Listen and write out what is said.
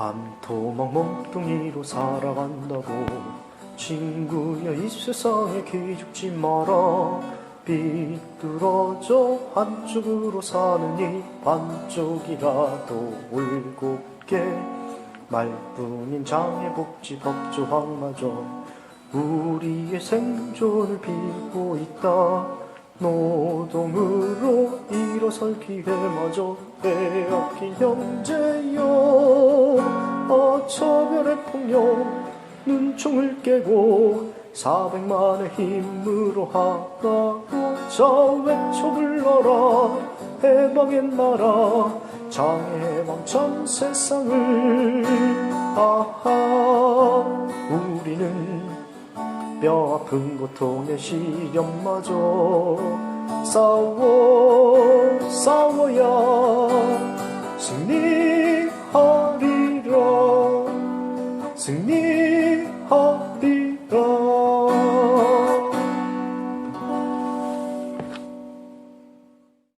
한토막 몸뚱이로 살아간다고 친구야 이 세상에 기죽지 마라. 비뚤어져 한쪽으로 사느니 반쪽이라도 올곧게 말뿐인 장애복지 법조항마저 우리의 생존을 빌고 있다. 노동으로 일어설 기회마저 형제여 어 처별의 폭력 눈총을 깨고 사백만의 힘으로 하나로 자 외쳐 불러라 해방의 나라 장해방천 세상을. 아하 우리는 뼈 아픈 고통의 시련마저 싸워 싸워야 승리 请你